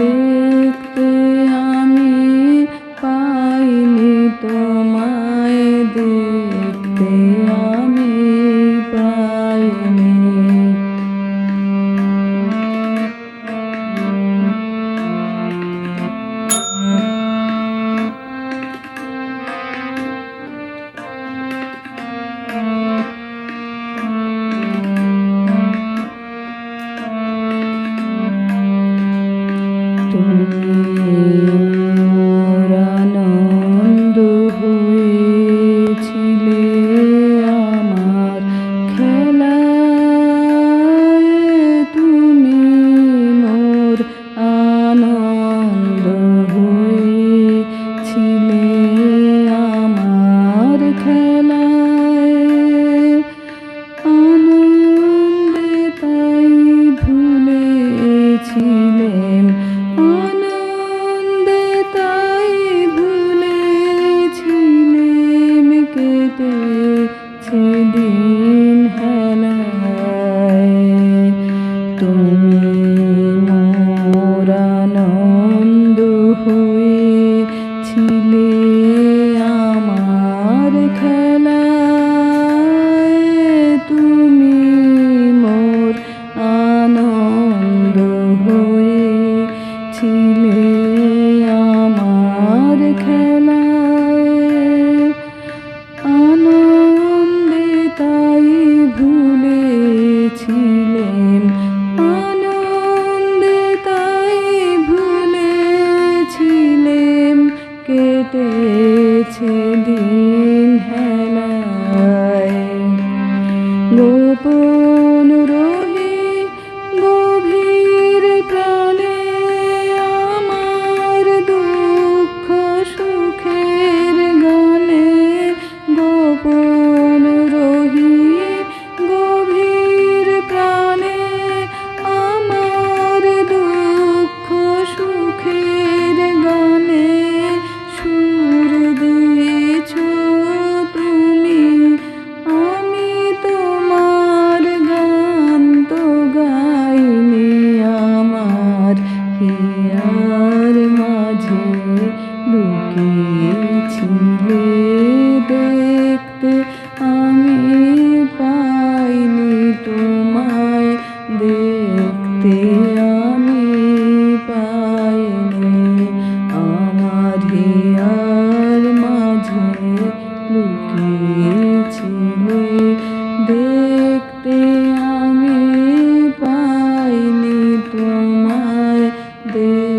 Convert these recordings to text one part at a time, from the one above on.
mm দিন হেলায়। তুমি মোরানন্দ হয়েছিলে আমার খেলা তুমি মোর আনন্দ হয়েছিলে। 我不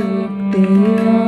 Yok.